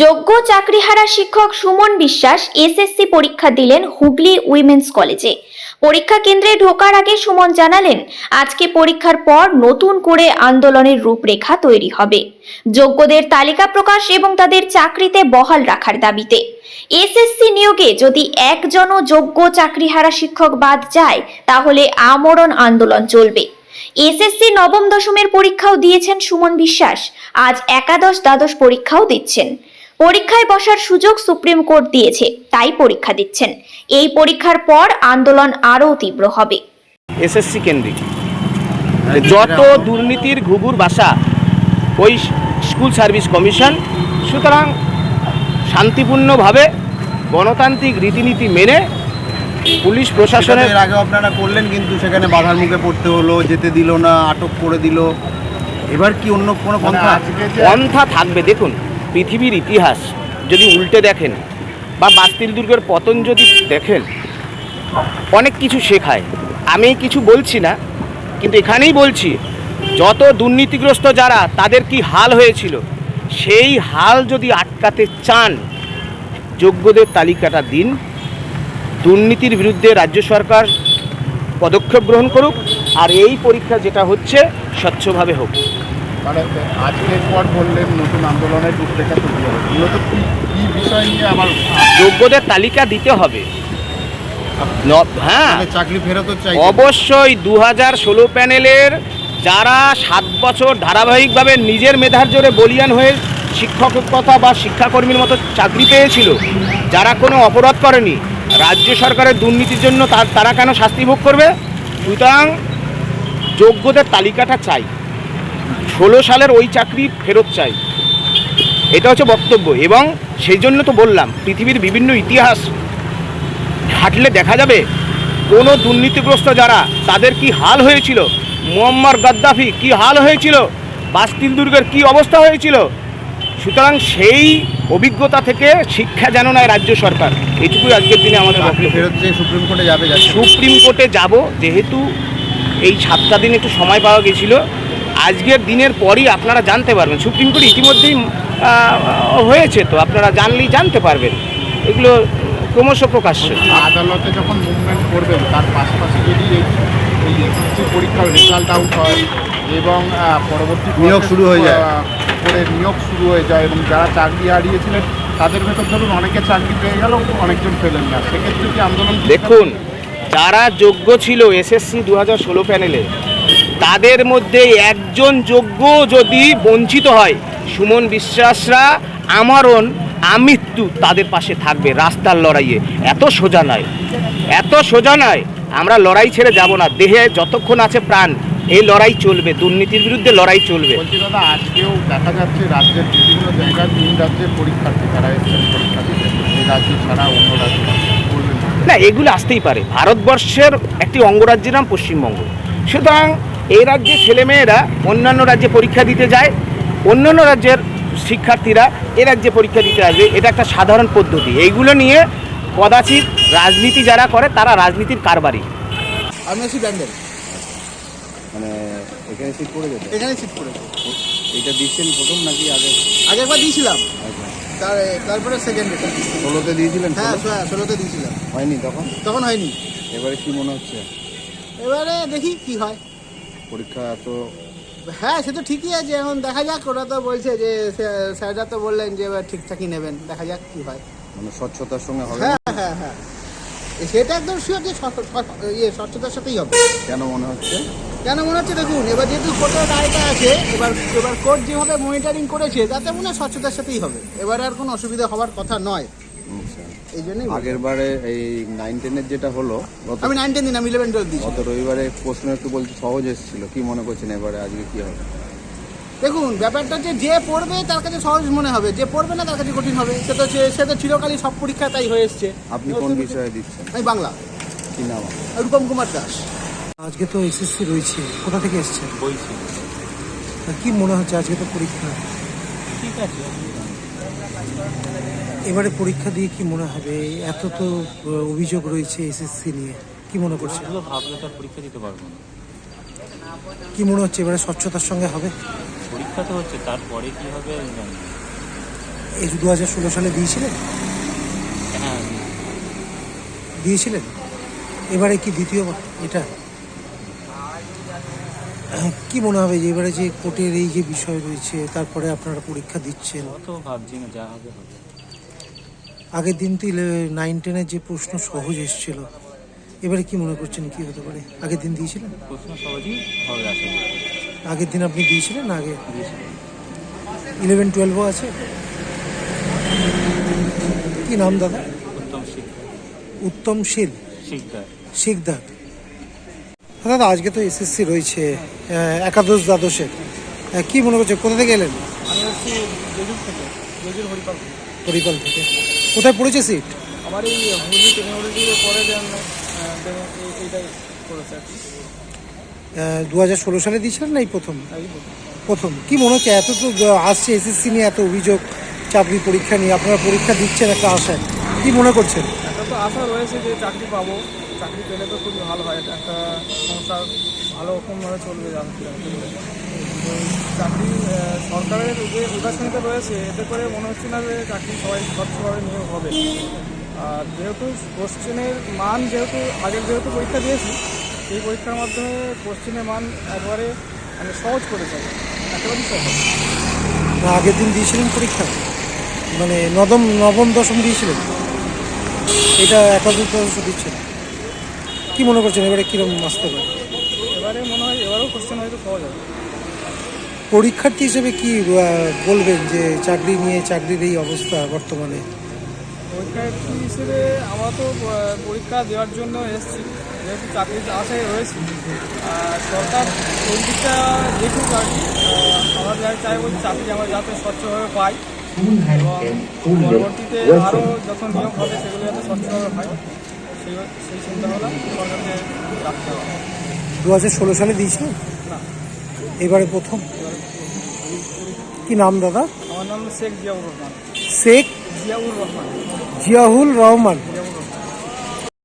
যোগ্য চাকরিহারা শিক্ষক সুমন বিশ্বাস এসএসসি পরীক্ষা দিলেন হুগলি উইমেন্স কলেজে। পরীক্ষা কেন্দ্রে ঢোকার আগে সুমন জানালেন, আজকে পরীক্ষার পর নতুন করে আন্দোলনের রূপরেখা তৈরি হবে। যোগ্যদের তালিকা প্রকাশ এবং তাদের চাকরিতে বহাল রাখার দাবিতে। এসএসসি নিয়োগে যদি একজনও যোগ্য চাকরিহারা শিক্ষক বাদ যায়, তাহলে আমরণ আন্দোলন চলবে। এসএসসি নবম দশমের পরীক্ষাও দিয়েছেন সুমন বিশ্বাস। আজ একাদশ দ্বাদশ পরীক্ষাও দিচ্ছেন। পরীক্ষায় বসার সুযোগ সুপ্রিম কোর্ট দিয়েছে তাই পরীক্ষা দিচ্ছেন। এই পরীক্ষার পর আন্দোলন আরও তীব্র হবে। এসএসসি কেন্দ্রিক। যত দুর্নীতির ঘুঘুর বাসা ওই স্কুল সার্ভিস কমিশন সুতরাং শান্তিপূর্ণভাবে গণতান্ত্রিক রীতিনীতি মেনে পুলিশ প্রশাসনের আগে আপনারা করলেন কিন্তু সেখানে বাধার মুখে পড়তে হলো যেতে দিল না আটক করে দিল। এবার কি অন্য কোনো পন্থা? পন্থা থাকবে দেখুন। পৃথিবীর ইতিহাস যদি উল্টে দেখেন বা বাস্তিল দুর্গের পতন যদি দেখেন, অনেক কিছু শেখায়। আমি কিছু বলছি না, কিন্তু এখানেই বলছি, যত দুর্নীতিগ্রস্ত যারা, তাদের কি হাল হয়েছিল? সেই হাল যদি আটকাতে চান, যোগ্যদের তালিকাটা দিন। দুর্নীতির বিরুদ্ধে রাজ্য সরকার পদক্ষেপ গ্রহণ করুক, আর এই পরীক্ষা যেটা হচ্ছে, স্বচ্ছভাবে হোক। মানে আজকের পর বললেন নতুন আন্দোলনের রূপরেখা তৈরি হবে। মূলত কি বিষয় নিয়ে আমার যোগ্যদের তালিকা দিতে হবে। হ্যাঁ। মানে চাকরি ফেরতও চাই অবশ্যই দু হাজার ষোলো প্যানেলের যারা সাত বছর ধারাবাহিকভাবে নিজের মেধার জোরে বলিয়ান হয়ে শিক্ষকতা বা শিক্ষাকর্মীর মতো চাকরি পেয়েছিল যারা কোনো অপরাধ করেনি রাজ্য সরকারের দুর্নীতির জন্য তার- তারা কেন শাস্তি ভোগ করবে? সুতরাং যোগ্যদের তালিকাটা চাই। ষোলো সালের ওই চাকরি ফেরত চাই। এটা হচ্ছে বক্তব্য। এবং সেই জন্য তো বললাম পৃথিবীর বিভিন্ন ইতিহাস হাঁটলে দেখা যাবে কোনো দুর্নীতিগ্রস্ত যারা তাদের কি হাল হয়েছিল? মোহাম্মদ গাদ্দাফি কি হাল হয়েছিল? বাস্তিল দুর্গের কি অবস্থা হয়েছিল? সুতরাং সেই অভিজ্ঞতা থেকে শিক্ষা যেন নেয় রাজ্য সরকার। এটুকুই আজকের দিনে আমাদের ফেরত সুপ্রিম কোর্টে যাবে সুপ্রিম কোর্টে যাব যেহেতু এই সাতটা দিন একটু সময় পাওয়া গেছিল আজকের দিনের পরই আপনারা জানতে পারবেন। সুপ্রিম কোর্ট ইতিমধ্যেই হয়েছে তো আপনারা জানলেই জানতে পারবেন। এগুলো ক্রমশ প্রকাশ্য। আদালতে যখন মুভমেন্ট করবেন তার পাশাপাশি যদি এই এসএসসি পরীক্ষার রেজাল্ট আউট হয় এবং পরবর্তী নিয়োগ শুরু হয়ে যায়। করে নিয়োগ শুরু হয়ে যায় এবং যারা চাকরি হারিয়েছিলেন তাদের ভেতর ধরুন অনেকে চাকরি পেয়ে গেল অনেকজন পেলেন না। সেক্ষেত্রে কি আন্দোলন দেখুন যারা যোগ্য ছিল এসএসসি দু হাজার ষোলো প্যানেলে তাদের মধ্যে একজন যোগ্য যদি বঞ্চিত হয় সুমন বিশ্বাসরা আমরণ আমৃত্যু তাদের পাশে থাকবে রাস্তার লড়াইয়ে। এত সোজা নয়। এত সোজা নয়। আমরা লড়াই ছেড়ে যাব না। দেহে যতক্ষণ আছে প্রাণ। এই লড়াই চলবে। দুর্নীতির বিরুদ্ধে লড়াই চলবে। দাদা আজকেও দেখা যাচ্ছে রাজ্যের বিভিন্ন জায়গায় তিন রাজ্যের পরীক্ষার্থী তারা এসছেন পরীক্ষা দিতে রাজ্য ছাড়া অন্য রাজ্য না। না এগুলো আসতেই পারে। ভারতবর্ষের একটি অঙ্গরাজ্যের নাম পশ্চিমবঙ্গ। সুতরাং এই রাজ্যের ছেলেমেয়েরা অন্যান্য রাজ্যে পরীক্ষা দিতে যায় অন্যান্য রাজ্যের শিক্ষার্থীরা এ রাজ্যে পরীক্ষা দিতে আসবে। এটা একটা সাধারণ পদ্ধতি। এইগুলো নিয়ে কদাচিৎ রাজনীতি যারা করে তারা রাজনীতির কারবারি। আমি আছি ব্যান্ডেল। মানে এখানে সিট এখানে সিট করেছে এটা দিচ্ছেন প্রথম নাকি আগে? আগে একবার দিয়েছিলাম। আচ্ছা। তার তারপরে সেকেন্ড এটা ষোলোতে দিয়েছিলেন হ্যাঁ? ষোলো- ষোলোতে দিয়েছিলাম। হয়নি তখন? তখন হয়নি। এবারে কি মনে হচ্ছে? এবারে দেখি কি হয়। পরীক্ষা এত হ্যাঁ সে তো ঠিকই আছে। এখন দেখা যাক ওরা তো বলছে যে স্যার- স্যাররা তো বললেন যে এবার ঠিকঠাকই নেবেন। দেখা যাক কি হয়। মানে স্বচ্ছতার সঙ্গে হবে হ্যাঁ হ্যাঁ হ্যাঁ। সেটা একদম শিওর যে ইয়ে স্বচ্ছতার সাথেই হবে। কেন মনে হচ্ছে? কেন মনে হচ্ছে? দেখুন এবার যেহেতু কোর্টের রায়টা আছে এবার এবার কোর্ট যেভাবে মনিটরিং করেছে তাতে মনে হয় স্বচ্ছতার সাথেই হবে। এবার আর কোনো অসুবিধা হওয়ার কথা নয়। এই জন্যই আগের বারে এই নাইন টেনের যেটা হলো আমি নাইন টেন দিন আমি ইলেভেন টুয়েলভ দিয়েছি। গত রবিবারে প্রশ্ন একটু বলতে সহজ এসেছিল কি মনে করছেন এবারে আজকে কি হবে? দেখুন ব্যাপারটা হচ্ছে যে পড়বে তার কাছে সহজ মনে হবে যে পড়বে না তার কাছে কঠিন হবে। সে তো সে- সে তো চিরকালই সব পরীক্ষা তাই হয়ে এসছে। আপনি কোন বিষয়ে দিচ্ছেন? আমি বাংলা। কি নাম রূপম কুমার দাস। আজকে তো এসএসসি রয়েছে কোথা থেকে এসছেন? কি মনে হচ্ছে আজকে তো পরীক্ষা? ঠিক আছে এবারে পরীক্ষা দিয়ে কি মনে হবে? এত তো অভিযোগ রয়েছে এসএসসি নিয়ে। কি মনে করছে? এগুলো ভাবলে তো আর পরীক্ষা দিতে পারব না। কি মনে হচ্ছে এবারে স্বচ্ছতার সঙ্গে হবে? পরীক্ষা তো হচ্ছে তারপরে কি হবে এই দু হাজার ষোলো সালে দিয়েছিলেন? হ্যাঁ। দিয়েছিলেন? এবারে কি দ্বিতীয়বার এটা? কি মনে হবে যে এবারে যে কোর্টের এই যে বিষয় রয়েছে তারপরে আপনারা পরীক্ষা দিচ্ছেন? অত ভাবছি না যা হবে হবে। আগের দিন তো নাইন টেনের যে প্রশ্ন সহজ এসেছিল। এবারে কি মনে করছেন কি হতে পারে? আগের দিন দিয়েছিলেন? প্রশ্ন সহজেই হবে আশা আগের দিন আপনি দিয়েছিলেন না আগে। ইলেভেন টুয়েলভও আছে। কি নাম দাদা? উত্তম শিক্ষা শীল শিকদার। দাদা আজকে তো এসএসসি রয়েছে একাদশ দ্বাদশের কি মনে করছে? কোথা থেকে এলেন? আমি হচ্ছি থেকে। হরিপাল থেকে। কোথায় পড়েছে সিট আমার এই হুগলি টেকনোলজি পরে যেন এইটাই করেছে আর কি। দু হাজার ষোলো সালে দিয়েছিলেন না এই প্রথম। প্রথম। কি মনে হচ্ছে এত তো আসছে এসএসসি নিয়ে এত অভিযোগ চাকরি পরীক্ষা নিয়ে আপনারা পরীক্ষা দিচ্ছেন একটা আশায়। কি মনে করছেন? একটা তো আশা রয়েছে যে চাকরি পাবো চাকরি পেলে তো খুবই ভালো হয় একটা সংসার ভালো রকমভাবে চলবে চাকরি সরকারের যে উদাসীনতা রয়েছে, এতে করে মনে হচ্ছে না যে চাকরি সবাই স্বচ্ছভাবে নিয়োগ হবে। আর যেহেতু কোশ্চেনের মান যেহেতু, আগের যেহেতু পরীক্ষা দিয়েছি সেই পরীক্ষার মাধ্যমে কোশ্চেনের মান একবারে মানে সহজ করেছে একেবারেই সহজ। আগের দিন দিয়েছিলেন পরীক্ষা? মানে নবম নবম, দশম দিয়েছিলেন? এটা একাদশ দিচ্ছেন। কি মনে করছেন এবারে কীরকম আসতে পারে এবারে মনে হয় এবারেও কোশ্চেন হয়তো সহজ হবে পরীক্ষার্থী হিসেবে কি বলবেন যে চাকরি নিয়ে চাকরির এই অবস্থা বর্তমানে? পরীক্ষার্থী হিসেবে আমরা তো পরীক্ষা দেওয়ার জন্য এসেছি। যেহেতু চাকরির আশায় রয়েছি। আর সরকার ওই দিকটা দেখুক আর কি। আমরা যাই চাইব চাকরি আমরা যাতে স্বচ্ছভাবে পাই। এবং পরবর্তীতে আরও যখন নিয়োগ হবে সেগুলো যাতে স্বচ্ছভাবে হয় সেই সেই চিন্তাভাবনা সরকারকে রাখতে হবে। দু হাজার ষোলো সালে দিয়েছিল? এবারে প্রথম? কি নাম দাদা? আমার নাম শেখ জিয়াউর রহমান। শেখ জিয়াউর রহমান। জিয়াউল রহমান।